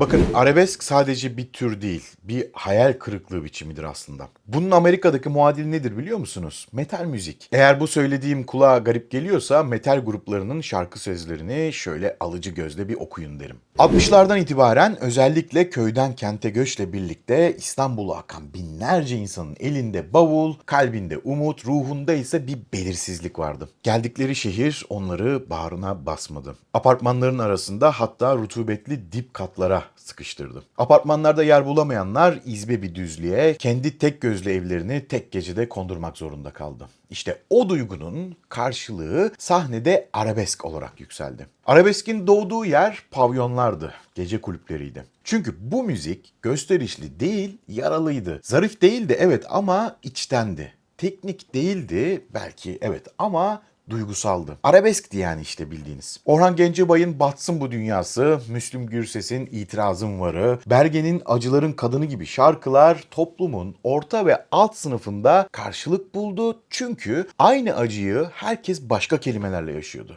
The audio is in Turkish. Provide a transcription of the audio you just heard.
Bakın arabesk sadece bir tür değil, bir hayal kırıklığı biçimidir aslında. Bunun Amerika'daki muadili nedir biliyor musunuz? Metal müzik. Eğer bu söylediğim kulağa garip geliyorsa metal gruplarının şarkı sözlerini şöyle alıcı gözle bir okuyun derim. 60'lardan itibaren özellikle köyden kente göçle birlikte İstanbul'a akan binlerce insanın elinde bavul, kalbinde umut, ruhunda ise bir belirsizlik vardı. Geldikleri şehir onları bağrına basmadı. Apartmanların arasında hatta rutubetli dip katlara sıkıştırdı. Apartmanlarda yer bulamayanlar izbe bir düzlüğe kendi tek gözlü evlerini tek gecede kondurmak zorunda kaldı. İşte o duygunun karşılığı sahnede arabesk olarak yükseldi. Arabeskin doğduğu yer pavyonlardı, gece kulüpleriydi. Çünkü bu müzik gösterişli değil, yaralıydı. Zarif değildi evet ama içtendi. Teknik değildi belki evet ama duygusaldı. Arabeskti yani işte bildiğiniz. Orhan Gencebay'ın Batsın Bu Dünyası, Müslüm Gürses'in İtirazım Varı, Bergen'in Acıların Kadını gibi şarkılar toplumun orta ve alt sınıfında karşılık buldu. Çünkü aynı acıyı herkes başka kelimelerle yaşıyordu.